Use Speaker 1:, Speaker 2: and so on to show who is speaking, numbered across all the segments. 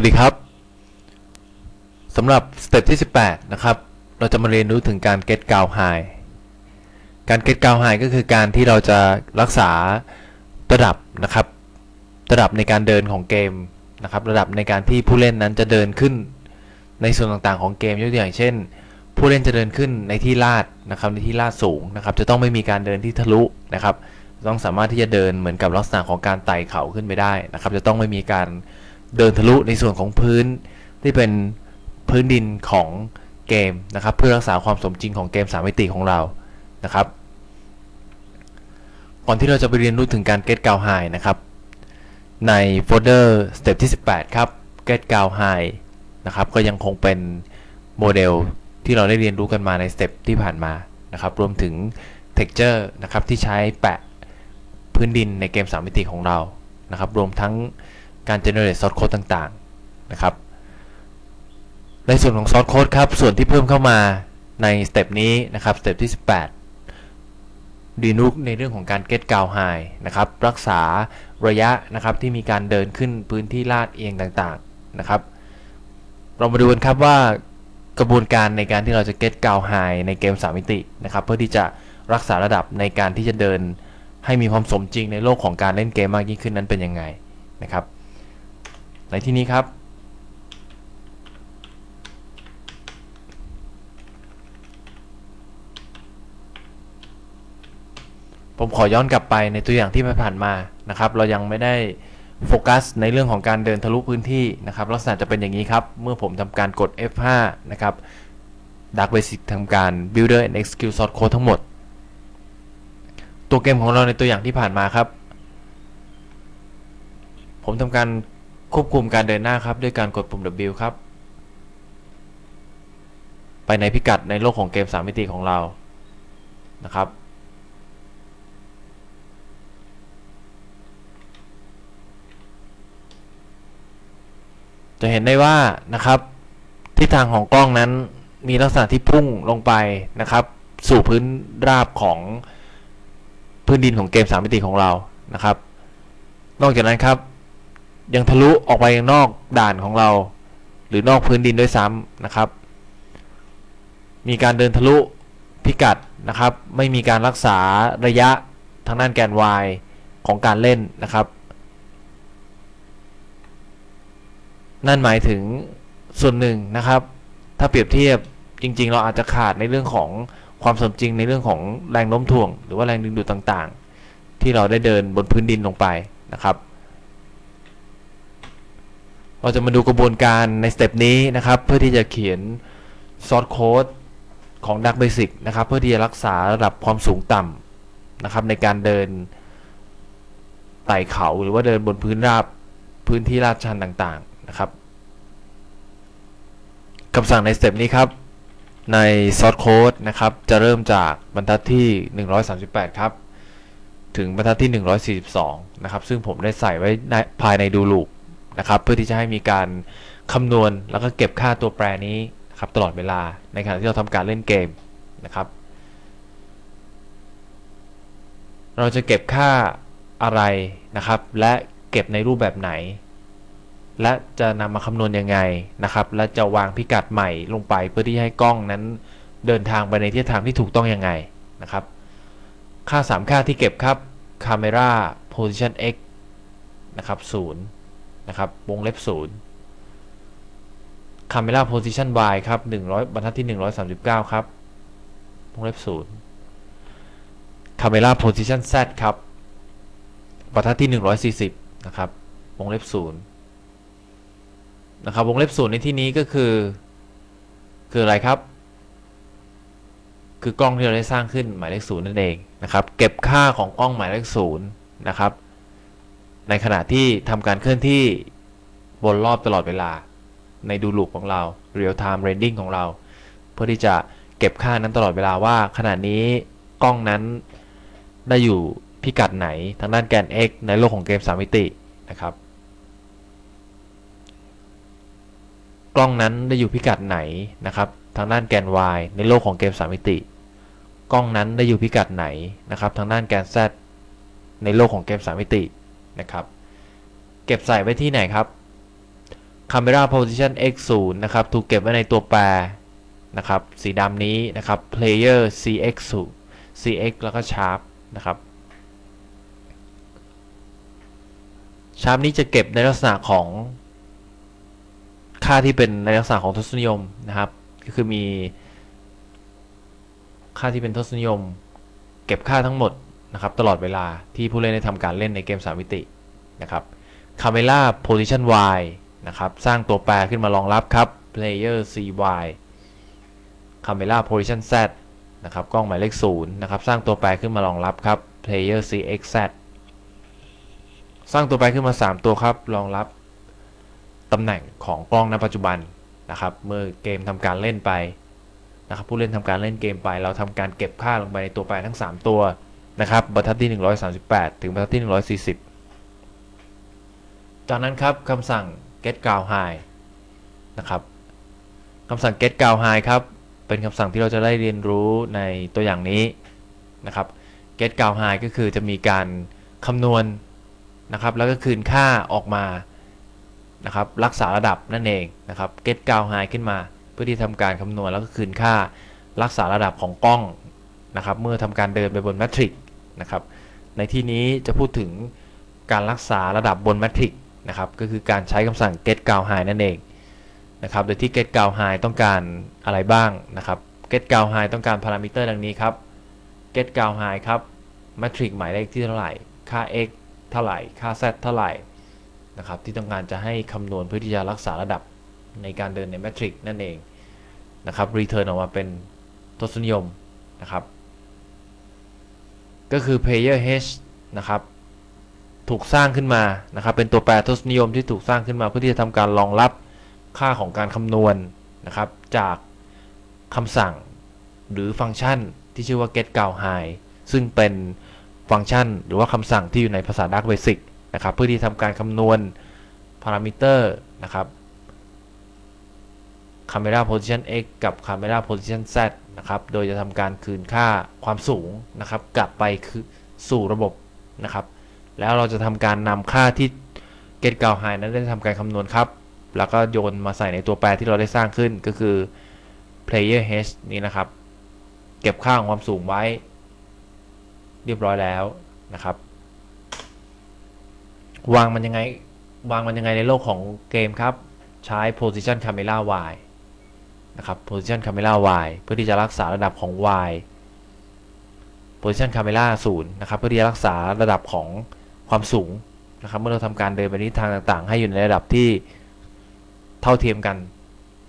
Speaker 1: วัสดีครับสำหรับสเต็ปที่ 18 นะครับ เราจะมาเรียนรู้ถึงการ get g o w high การ get g o w high ก็คือการที่เราจะรักษาระดับนะครับ ระดับในการเดินของเกมนะครับ ระดับในการที่ผู้เล่นนั้นจะเดินขึ้นในส่วนต่างๆของเกมยกตัวอย่างเช่น ผู้เล่นจะเดินขึ้นในที่ลาดนะครับในที่ลาดสูงนะครับ จะต้องไม่มีการเดินที่ทะลุนะครับ ต้องสามารถที่จะเดินเหมือนกับลักษณะของการไต่เขาขึ้นไปได้นะครับ จะต้องไม่มีการ เดินทะลุในส่วนของพื้นที่เป็นพื้นดินของเกมนะครับ เพื่อรักษาความสมจริงของเกม 3 มิติของเรานะครับ ก่อนที่เราจะไปเรียนรู้ถึงการ get g o w high นะครับ ในโฟลเดอร์สเต็ปที่ 18 ครับ get g o w high นะครับ ก็ยังคงเป็นโมเดลที่เราได้เรียนรู้กันมาในสเต็ปที่ผ่านมานะครับ รวมถึง texture นะครับที่ใช้แปะพื้นดินในเกม 3 มิติของเรานะครับ รวมทั้ง การ generate source code ต่างๆนะครับ ในส่วนของ source code ครับ ส่วนที่เพิ่มเข้ามาในสเต็ปนี้นะครับสเต็ปที่ 18 ดีนุกในเรื่องของการ get g o w high นะครับ รักษาระยะนะครับที่มีการเดินขึ้นพื้นที่ลาดเอียงต่างๆนะครับ เรามาดูกันครับว่ากระบวนการในการที่เราจะ get g o w high ในเกม 3 มิตินะครับ เพื่อที่จะรักษาระดับในการที่จะเดินให้มีความสมจริงในโลกของการเล่นเกมมากยิ่งขึ้นนั้นเป็นยังไงนะครับ ในที่นี้ครับ ผมขอย้อนกลับไปในตัวอย่างที่ผ่านมานะครับ เรายังไม่ได้โฟกัสในเรื่องของการเดินทะลุพื้นที่นะครับ ลักษณะจะเป็นอย่างนี้ครับ เมื่อผมทำการกด F5 นะครับ Dark Basic ทำการ Builder and Execute Source Code ทั้งหมด ตัวเกมของเราในตัวอย่างที่ผ่านมาครับ ผมทำการ ควบคุมการเดินหน้าครับ ด้วยการกดปุ่ม W ครับ ไปในพิกัดในโลกของเกม 3 มิติของเรานะครับ จะเห็นได้ว่านะครับทิศทางของกล้องนั้นมีลักษณะที่พุ่งลงไปนะครับ สู่พื้นราบของพื้นดินของเกม 3 มิติของเรานะครับ นอกจากนั้นครับ ยังทะลุออกไปยังนอกด่านของเรา หรือนอกพื้นดินด้วยซ้ำนะครับ มีการเดินทะลุพิกัดนะครับ ไม่มีการรักษาระยะทางด้านแกน y ของการเล่นนะครับ นั่นหมายถึงส่วนหนึ่งนะครับ ถ้าเปรียบเทียบจริง ๆ เราอาจจะขาดในเรื่องของความสมจริงในเรื่องของแรงโน้มถ่วง หรือว่าแรงดึงดูดต่างๆ ที่เราได้เดินบนพื้นดินลงไปนะครับ เราจะมาดูกระบวนการในสเต็ปนี้นะครับ เพื่อที่จะเขียนซอสโค้ดของ Dark Basic นะครับ เพื่อที่จะรักษาระดับความสูงต่ำนะครับ ในการเดินไต่เขาหรือว่าเดินบนพื้นราบพื้นที่ลาดชันต่างๆนะครับคำสั่งในสเต็ปนี้ครับ ในซอสโค้ดนะครับ จะเริ่มจากบรรทัดที่ 138 ครับ ถึงบรรทัดที่ 142 นะครับ ซึ่งผมได้ใส่ไว้ในภายในดูลูป นะครับ เพื่อที่จะให้มีการคำนวณแล้วก็เก็บค่าตัวแปรนี้นะครับตลอดเวลาในขณะที่เราทำการเล่นเกมนะครับ เราจะเก็บค่าอะไรนะครับ และเก็บในรูปแบบไหน และจะนำมาคำนวณยังไงนะครับ และจะวางพิกัดใหม่ลงไปเพื่อที่ให้กล้องนั้นเดินทางไปในทิศทางที่ถูกต้องยังไงนะครับ ค่า 3 ค่าที่เก็บครับ camera position x นะครับ0 นะครับวงเล็บ0 camera position y ครับ100บรรทัดที่ 139 ครับวงเล็บ0 camera position z ครับบรรทัดที่ 140 นะครับวงเล็บ0นะครับวงเล็บ0ในที่นี้ก็คือ คืออะไรครับ คือกล้องที่เราได้สร้างขึ้นหมายเลข0นั่นเองนะครับ เก็บค่าของกล้องหมายเลข0นะครับ ในขณะที่ทำการเคลื่อนที่บนรอบตลอดเวลา ในดูลูปของเรา real time rendering ของเรา เพื่อที่จะเก็บค่านั้นตลอดเวลาว่า ขณะนี้กล้องนั้นได้อยู่พิกัดไหนทางด้านแกน x ในโลกของเกม 3 มิตินะครับ กล้องนั้นได้อยู่พิกัดไหนนะครับ ทางด้านแกน y ในโลกของเกม 3 มิติ กล้องนั้นได้อยู่พิกัดไหนนะครับ ทางด้านแกน z ในโลกของเกม 3 มิติ นะครับ เก็บใส่ไว้ที่ไหนครับ camera position x 0นะครับ ถูกเก็บไว้ในตัวแปรนะครับ สีดำนี้นะครับ player cx 0 cx แล้วก็ sharp นะครับ sharp นี้จะเก็บในลักษณะของค่าที่เป็นในลักษณะของทศนิยมนะครับ ก็คือมี ค่าที่เป็นทศนิยม เก็บค่าทั้งหมด นะครับตลอดเวลาที่ผู้เล่นได้ทำการเล่นในเกม 3 มิตินะครับ Camera Position Y นะครับสร้างตัวแปรขึ้นมารองรับครับ Player CY Camera Position Z นะครับกล้องหมายเลข0นะครับสร้างตัวแปรขึ้นมารองรับครับ Player CXZ สร้างตัวแปรขึ้นมา 3 ตัวครับรองรับตำแหน่งของกล้องณปัจจุบันนะครับเมื่อเกมทำการเล่นไปนะครับผู้เล่นทำการเล่นเกมไป เราทำการเก็บค่าลงไปในตัวแปรทั้ง 3 ตัว นะครับบรรทัดที่ 138 ถึงบรรทัดที่ 140 จากนั้นครับคำสั่ง get ground high นะครับคำสั่ง get ground high ครับ เป็นคำสั่งที่เราจะได้เรียนรู้ในตัวอย่างนี้นะครับ get ground high ก็คือจะมีการคำนวณนะครับ แล้วก็คืนค่าออกมานะครับ รักษาระดับนั่นเองนะครับ get ground high ขึ้นมา เพื่อที่ทำการคำนวณแล้วก็คืนค่ารักษาระดับของกล้อง นะครับเมื่อทำการเดินไปบนแมทริกนะครับในที่นี้จะพูดถึงการรักษาระดับบนแมทริกนะครับก็คือการใช้คำสั่ง get ground high นั่นเองนะครับโดยที่ get ground high ต้องการอะไรบ้างนะครับ get ground high ต้องการพารามิเตอร์ดังนี้ครับ get ground high ครับแมทริกหมายเลขที่เท่าไหร่ ค่า x เท่าไหร่ ค่า z เท่าไหร่นะครับที่ต้องการจะให้คำนวณเพื่อที่จะรักษาระดับในการเดินในแมทริกนั่นเองนะครับ return ออกมาเป็นทศนิยมนะครับ ก็คือ player h นะครับถูกสร้างขึ้นมานะครับ เป็นตัวแปรทศนิยมที่ถูกสร้างขึ้นมา เพื่อที่จะทำการรองรับค่าของการคำนวณนะครับ จากคำสั่งหรือฟังก์ชันที่ชื่อว่า get ground high ซึ่งเป็นฟังก์ชันหรือว่าคำสั่งที่อยู่ในภาษา Dark Basic นะครับ เพื่อที่ทำการคำนวณพารามิเตอร์นะครับ camera position x กับ camera position z นะครับ โดยจะทำการคืนค่าความสูงนะครับ กลับไปคือสู่ระบบนะครับ แล้วเราจะทำการนำค่าที่ get ground high นั้นได้ทำการคำนวณครับ แล้วก็โยนมาใส่ในตัวแปรที่เราได้สร้างขึ้นก็คือ player h นี้นะครับ เก็บค่าของความสูงไว้ เรียบร้อยแล้วนะครับ วางมันยังไงวางมันยังไงในโลกของเกมครับ ใช้ position camera y นะครับ position camera y เพื่อที่จะรักษาระดับของ y position camera 0นะครับ เพื่อที่จะรักษาระดับของความสูงนะครับ เมื่อเราทำการเดินไปทิศทางต่างๆ ให้อยู่ในระดับที่เท่าเทียมกัน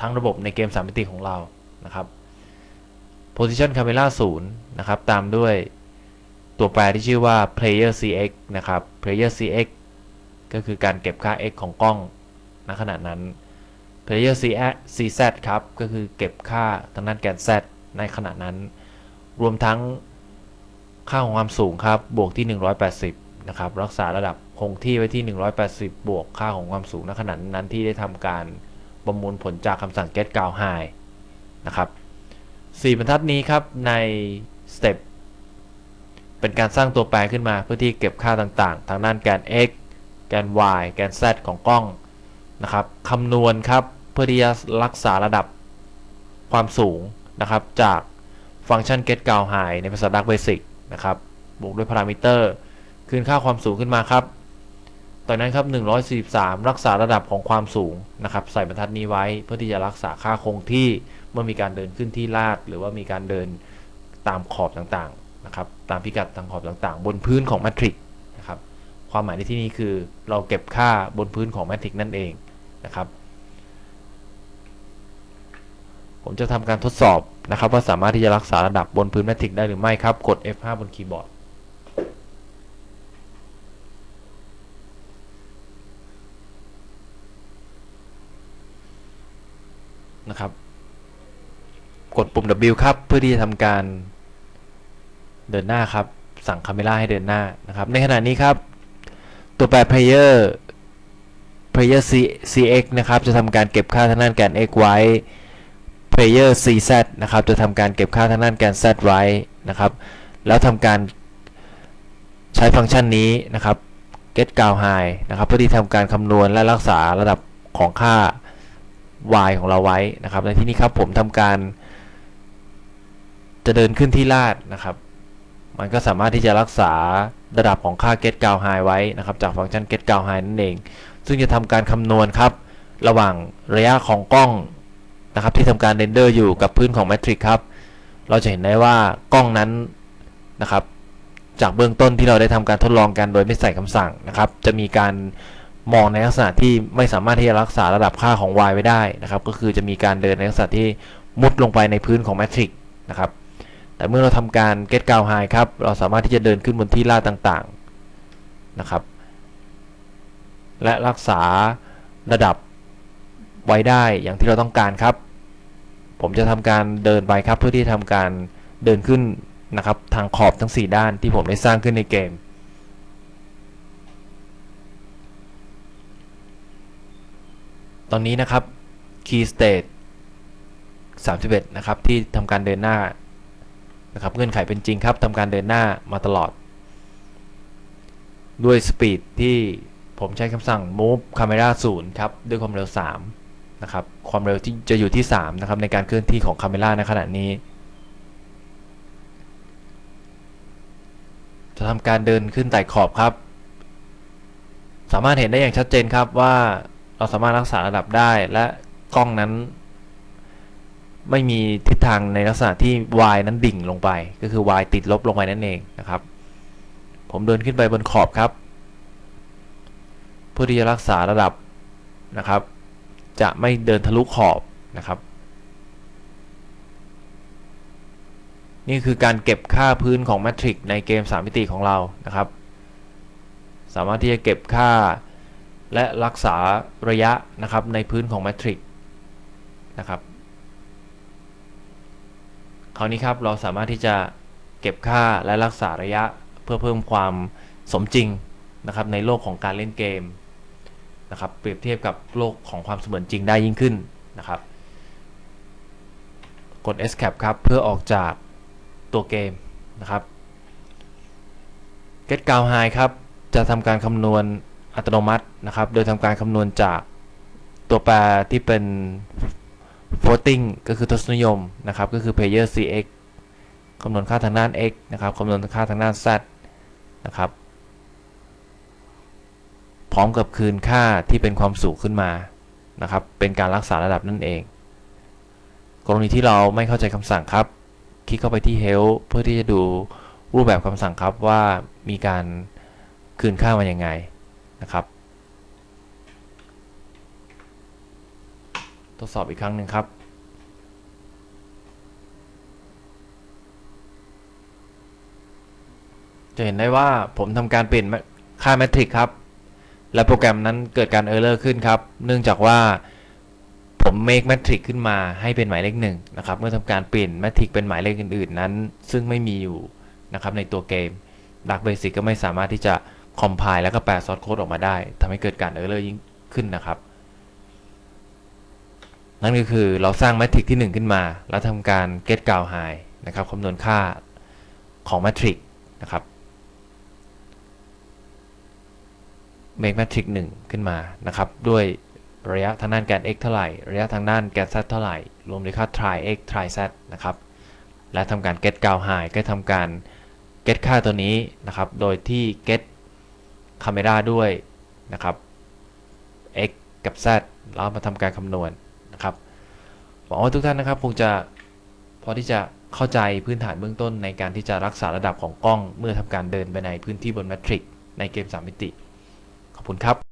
Speaker 1: ทั้งระบบในเกม3มิติของเรานะครับ position camera 0นะครับ ตามด้วยตัวแปรที่ชื่อว่า player cx นะครับ player cx ก็คือการเก็บค่า x ของกล้องณขณะนั้น player cz ครับ ก็คือเก็บค่าทางด้านแกน z ในขณะนั้น รวมทั้งค่าของความสูงครับ บวกที่ 180 นะครับ รักษาระดับคงที่ไว้ที่ 180 บวกค่าของความสูงณขณะนั้นที่ได้ทำการประมวลผลจากคำสั่ง get ground high นะครับ4บรรทัดนี้ครับในสเต็ปเป็นการสร้างตัวแปรขึ้นมาเพื่อที่เก็บค่าต่างๆ ทางด้านแกน x แกน y แกน z ของกล้องนะครับคำนวณครับ พื่อที่จะรักษาระดับความสูงนะครับ จากฟังก์ชัน get ground high ในภาษา Dark Basic นะครับ บวกด้วยพารามิเตอร์คืนค่าความสูงขึ้นมาครับตอนนั้นครับ 143 รักษาระดับของความสูงนะครับ ใส่บรรทัดนี้ไว้เพื่อที่จะรักษาค่าคงที่เมื่อมีการเดินขึ้นที่ลาด หรือว่ามีการเดินตามขอบต่างๆนะครับ ตามพิกัดทางขอบต่างๆ บนพื้นของแมทริกนะครับ ความหมายในที่นี้คือเราเก็บค่าบนพื้นของแมทริกนั่นเองนะครับ ผมจะทำการทดสอบนะครับ ว่าสามารถที่จะรักษาระดับบนพื้นแมทริกได้หรือไม่ครับ กด F5 บนคีย์บอร์ดนะครับ กดปุ่ม W ครับ เพื่อที่จะทำการเดินหน้าครับ สั่งคาเมล่าให้เดินหน้านะครับ ในขณะนี้ครับ ตัวแปร player player C cx นะครับ จะทำการเก็บค่าทางด้านแกน x ไว้ player cz นะครับ จะทำการเก็บค่าทางด้านแกน z ไว้นะครับ แล้วทำการใช้ฟังก์ชันนี้นะครับ get ground high นะครับ เพื่อที่ทำการคำนวณและรักษาระดับของค่า y ของเราไว้นะครับ ในที่นี้ครับผมทำการ จะเดินขึ้นที่ลาดนะครับ มันก็สามารถที่จะรักษาระดับของค่า get กาว high ไว้นะครับ จากฟังก์ชัน get กาว high นั่นเอง ซึ่งจะทำการคำนวณครับ ระหว่างระยะของกล้อง นะครับที่ทำการเรนเดอร์อยู่กับพื้นของแมทริกครับ เราจะเห็นได้ว่ากล้องนั้นนะครับ จากเบื้องต้นที่เราได้ทำการทดลองกันโดยไม่ใส่คำสั่งนะครับ จะมีการมองในลักษณะที่ไม่สามารถที่จะรักษาระดับค่าของ y ไว้ได้นะครับ ก็คือจะมีการเดินในลักษณะที่มุดลงไปในพื้นของแมทริกนะครับ แต่เมื่อเราทำการ get กาว high ครับ เราสามารถที่จะเดินขึ้นบนที่ลาดต่างๆนะครับ และรักษาระดับไว้ได้อย่างที่เราต้องการครับ ผมจะทำการเดินไปครับ เพื่อที่จะทำการเดินขึ้นนะครับ ทางขอบทั้ง 4 ด้านที่ผมได้สร้างขึ้นในเกม ตอนนี้นะครับ key state 31 นะครับ ที่ทำการเดินหน้านะครับเงื่อนไขเป็นจริงครับทำการเดินหน้ามาตลอด ด้วยสปีดที่ผมใช้คำสั่ง move camera 0 ครับ ด้วยความเร็ว 3 นะครับความเร็วที่จะอยู่ที่3นะครับในการเคลื่อนที่ของคาเมราในขณะนี้ จะทำการเดินขึ้นไต่ขอบครับ สามารถเห็นได้อย่างชัดเจนครับว่าเราสามารถรักษาระดับได้และกล้องนั้น ไม่มีทิศทางในลักษณะที่ y นั้นดิ่งลงไป ก็คือ y ติดลบลงไปนั่นเองนะครับ ผมเดินขึ้นไปบนขอบครับ เพื่อที่จะรักษาระดับนะครับ จะไม่เดินทะลุขอบนะครับ นี่คือการเก็บค่าพื้นของแมทริกในเกม 3 มิติของเรานะครับ สามารถที่จะเก็บค่าและรักษาระยะนะครับในพื้นของแมทริกนะครับคราวนี้ครับเราสามารถที่จะเก็บค่าและรักษาระยะเพื่อเพิ่มความสมจริงนะครับในโลกของการเล่นเกม นะครับเปรียบเทียบกับโลกของความเสมือนจริงได้ยิ่งขึ้นนะครับกด escape ครับเพื่อออกจากตัวเกมนะครับ get กาว high ครับจะทำการคำนวณอัตโนมัตินะครับ โดยทำการคำนวณจากตัวแปรที่เป็น floating ก็คือทศนิยมนะครับ ก็คือ player cx คำนวณค่าทางด้าน x นะครับคำนวณค่าทางด้าน z นะครับ พร้อมกับคืนค่าที่เป็นความสูงขึ้นมานะครับ เป็นการรักษาระดับนั่นเอง กรณีที่เราไม่เข้าใจคำสั่งครับ คลิกเข้าไปที่ help เพื่อที่จะดูรูปแบบคำสั่งครับว่ามีการคืนค่ามายังไงนะครับ ทดสอบอีกครั้งหนึ่งครับจะเห็นได้ว่าผมทำการเปลี่ยนค่าแมทริกครับ และโปรแกรมนั้นเกิดการเออร์เลอร์ขึ้นครับ เนื่องจากว่าผม make matrix ขึ้นมาให้เป็นหมายเลขหนึ่งนะครับ เมื่อทำการเปลี่ยน matrix เป็นหมายเลขอื่น ๆ นั้น ซึ่งไม่มีอยู่นะครับในตัวเกม Dark Basic ก็ไม่สามารถที่จะ compile แล้วก็แปล source code ออกมาได้ทำให้เกิดการ error ยิ่งขึ้นนะครับ นั่นก็คือเราสร้าง matrix ที่ 1 ขึ้นมา แล้วทำการ get กาว high นะครับคำนวณค่าของ matrix นะครับ make matrix 1 ขึ้นมานะครับด้วยระยะทางด้านแกน x เท่าไหร่ ระยะทางด้านแกน z เท่าไหร่ รวมด้วยค่า try x try z นะครับและทำการ get กาว high ก็ทำการ get ค่าตัวนี้นะครับโดยที่ get camera ด้วยนะครับ x กับ z แล้วมาทำการคำนวณนะครับหวังว่าทุกท่านนะครับคงจะพอที่จะเข้าใจพื้นฐานเบื้องต้นในการที่จะรักษาระดับของกล้อง เมื่อทำการเดินไปในพื้นที่บนแมทริกในเกม 3 มิติ คุณครับ